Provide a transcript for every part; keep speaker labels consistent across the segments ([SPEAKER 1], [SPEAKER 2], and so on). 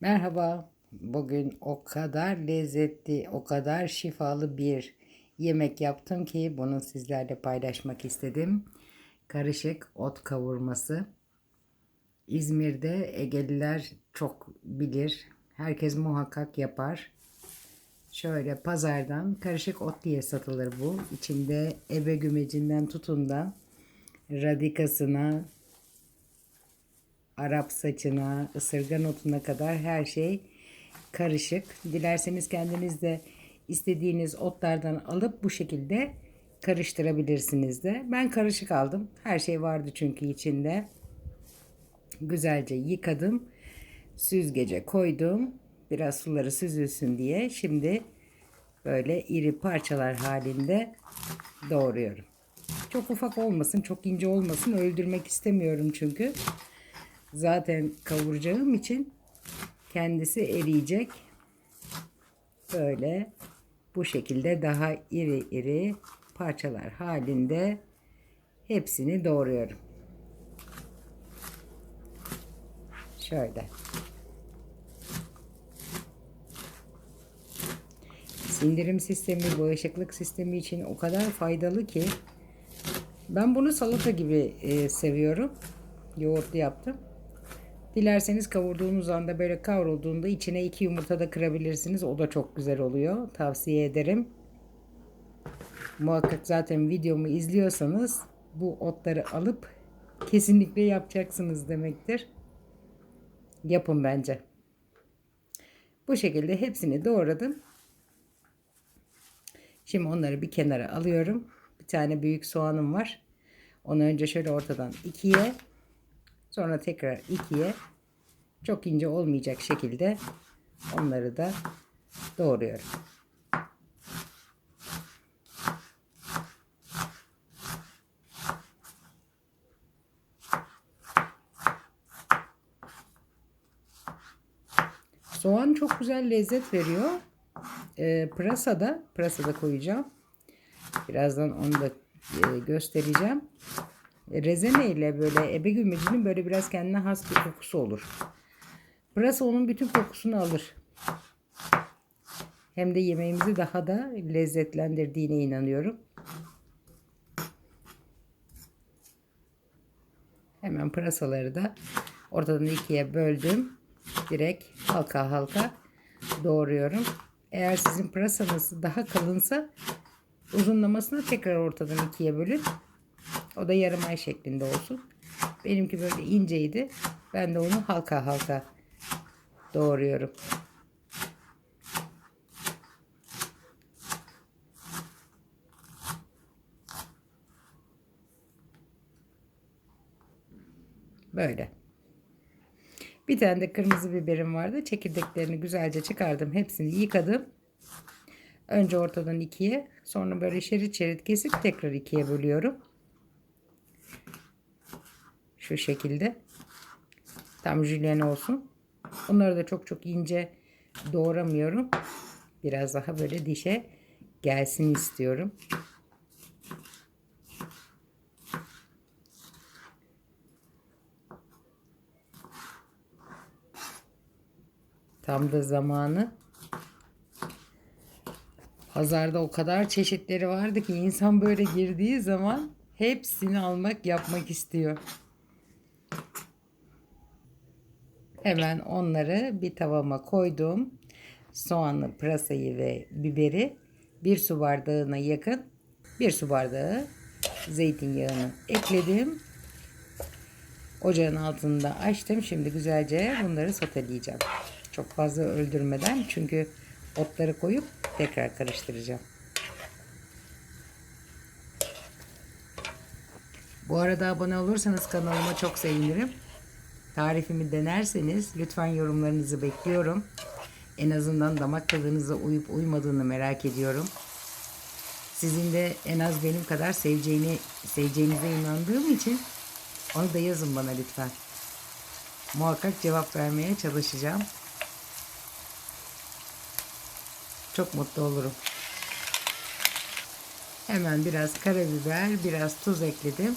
[SPEAKER 1] Merhaba. Bugün o kadar lezzetli, o kadar şifalı bir yemek yaptım ki bunu sizlerle paylaşmak istedim. Karışık ot kavurması. İzmir'de Egeliler çok bilir. Herkes muhakkak yapar. Şöyle pazardan karışık ot diye satılır bu. İçinde ebe gümecinden tutun da radikasına, Arap saçına, ısırgan otuna kadar her şey karışık. Dilerseniz kendiniz de istediğiniz otlardan alıp bu şekilde karıştırabilirsiniz de. Ben karışık aldım. Her şey vardı çünkü içinde. Güzelce yıkadım. Süzgece koydum. Biraz suları süzülsün diye. Şimdi böyle iri parçalar halinde doğruyorum. Çok ufak olmasın, çok ince olmasın. Öldürmek istemiyorum çünkü zaten kavuracağım için kendisi eriyecek. Böyle bu şekilde daha iri iri parçalar halinde hepsini doğruyorum. Şöyle. Sindirim sistemi, bağışıklık sistemi için o kadar faydalı ki ben bunu salata gibi e, seviyorum. Yoğurtlu yaptım. Dilerseniz kavurduğunuz anda böyle kavrulduğunda içine iki yumurta da kırabilirsiniz. O da çok güzel oluyor. Tavsiye ederim. Muhakkak zaten videomu izliyorsanız bu otları alıp kesinlikle yapacaksınız demektir. Yapın bence. Bu şekilde hepsini doğradım. Şimdi onları bir kenara alıyorum. Bir tane büyük soğanım var. Onu önce şöyle ortadan ikiye Sonra tekrar ikiye çok ince olmayacak şekilde onları da doğruyorum. Soğan çok güzel lezzet veriyor. E, pırasa da, pırasa da koyacağım. Birazdan onu da e, göstereceğim. Rezene ile böyle ebe gümecinin böyle biraz kendine has bir kokusu olur. Pırasa onun bütün kokusunu alır. Hem de yemeğimizi daha da lezzetlendirdiğine inanıyorum. Hemen pırasaları da ortadan ikiye böldüm. Direkt halka halka doğruyorum. Eğer sizin pırasanız daha kalınsa uzunlamasına tekrar ortadan ikiye bölün. O da yarım ay şeklinde olsun. Benimki böyle inceydi. Ben de onu halka halka doğruyorum. Böyle. Bir tane de kırmızı biberim vardı. Çekirdeklerini güzelce çıkardım. Hepsini yıkadım. Önce ortadan ikiye, sonra böyle şerit şerit kesip tekrar ikiye bölüyorum. Şu şekilde. Tam jülyen olsun. Bunları da çok çok ince doğramıyorum. Biraz daha böyle dişe gelsin istiyorum. Tam da zamanı. Pazarda o kadar çeşitleri vardı ki insan böyle girdiği zaman hepsini almak yapmak istiyor. Hemen onları bir tavama koydum. Soğanlı, pırasayı ve biberi bir su bardağına yakın bir su bardağı zeytinyağını ekledim. Ocağın altında açtım. Şimdi güzelce bunları soteleyeceğim. Çok fazla öldürmeden çünkü otları koyup tekrar karıştıracağım. Bu arada abone olursanız kanalıma çok sevinirim. Tarifimi denerseniz lütfen yorumlarınızı bekliyorum. En azından damak tadınıza uyup uymadığını merak ediyorum. Sizin de en az benim kadar seveceğini, seveceğinize inandığım için onu da yazın bana lütfen. Muhakkak cevap vermeye çalışacağım. Çok mutlu olurum. Hemen biraz karabiber, biraz tuz ekledim.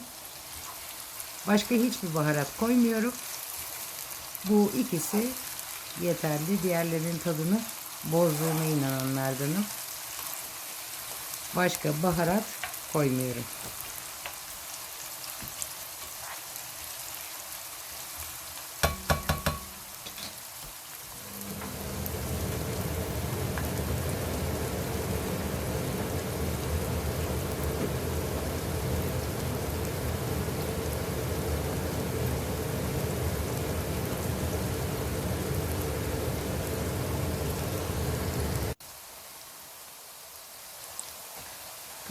[SPEAKER 1] Başka hiçbir baharat koymuyorum. Bu ikisi yeterli. Diğerlerinin tadını bozduğuna inananlardanım. Başka baharat koymuyorum.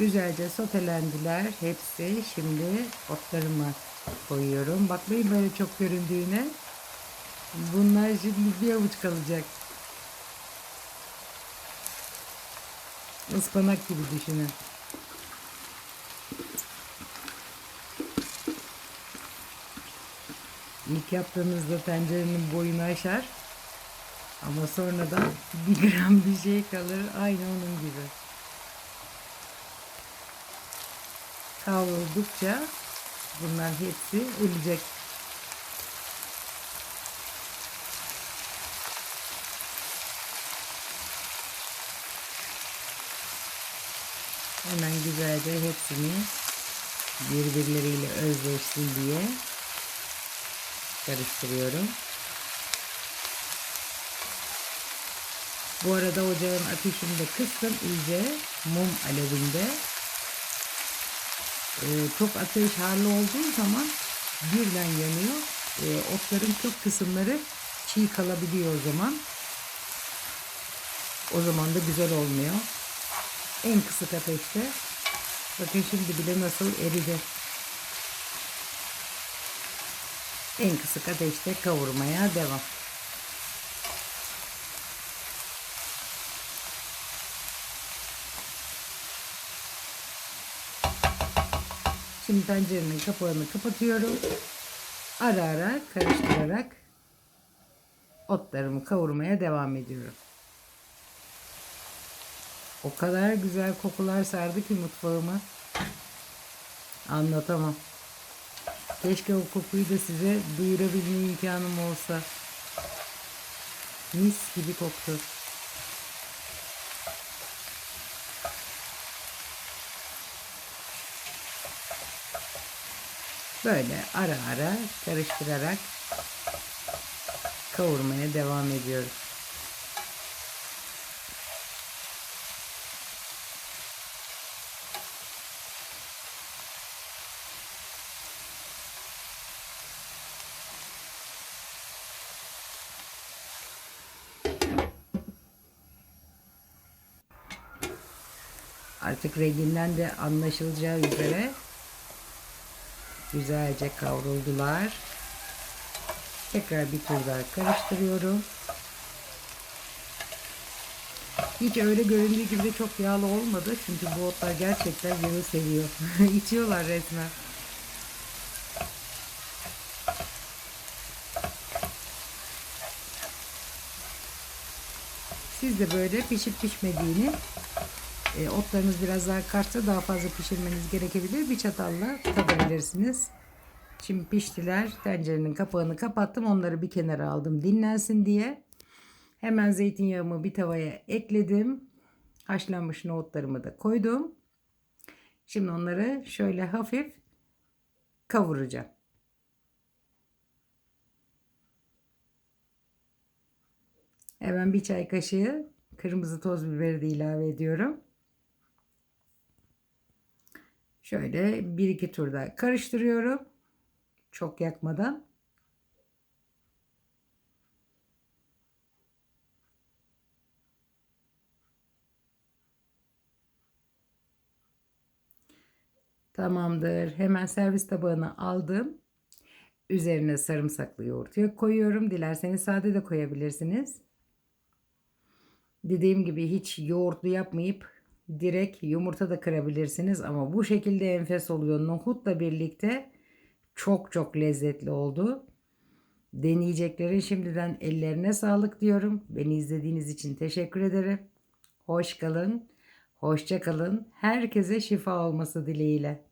[SPEAKER 1] Güzelce sotelendiler hepsi. Şimdi otlarımı koyuyorum. Bakmayın böyle çok göründüğüne. Bunlar şimdi bir avuç kalacak. Ispanak gibi düşünün. İlk yaptığınızda tencerenin boyunu aşar. Ama sonradan bir gram bir şey kalır. Aynı onun gibi. Kavruldukça bunlar hepsi ölecek. Hemen güzelce hepsini birbirleriyle özleşsin diye karıştırıyorum. Bu arada ocağın ateşini de kıstım iyice mum alevinde. Ee, çok ateş harlı olduğu zaman birden yanıyor. Ee, otların çok kısımları çiğ kalabiliyor o zaman. O zaman da güzel olmuyor. En kısık ateşte. Bakın şimdi bile nasıl eridi. En kısık ateşte kavurmaya devam. Şimdi tencerenin kapağını kapatıyorum. Ara ara karıştırarak otlarımı kavurmaya devam ediyorum. O kadar güzel kokular sardı ki mutfağımı. Anlatamam. Keşke o kokuyu da size duyurabilme imkanım olsa. Mis gibi koktu. Böyle ara ara karıştırarak kavurmaya devam ediyoruz. Artık renginden de anlaşılacağı üzere güzelce kavruldular. Tekrar bir tur daha karıştırıyorum. Hiç öyle göründüğü gibi de çok yağlı olmadı. Çünkü bu otlar gerçekten yağı seviyor. İçiyorlar resmen. Siz de böyle pişip pişmediğini e, otlarınız biraz daha kartsa daha fazla pişirmeniz gerekebilir. Bir çatalla tadabilirsiniz. Şimdi piştiler. Tencerenin kapağını kapattım. Onları bir kenara aldım dinlensin diye. Hemen zeytinyağımı bir tavaya ekledim. Haşlanmış nohutlarımı da koydum. Şimdi onları şöyle hafif kavuracağım. Hemen bir çay kaşığı kırmızı toz biberi de ilave ediyorum. Şöyle bir iki turda karıştırıyorum. Çok yakmadan. Tamamdır. Hemen servis tabağına aldım. Üzerine sarımsaklı yoğurt koyuyorum. Dilerseniz sade de koyabilirsiniz. Dediğim gibi hiç yoğurtlu yapmayıp direkt yumurta da kırabilirsiniz ama bu şekilde enfes oluyor. Nohutla birlikte çok çok lezzetli oldu. Deneyeceklerin şimdiden ellerine sağlık diyorum. Beni izlediğiniz için teşekkür ederim. Hoş kalın, hoşça kalın. Herkese şifa olması dileğiyle.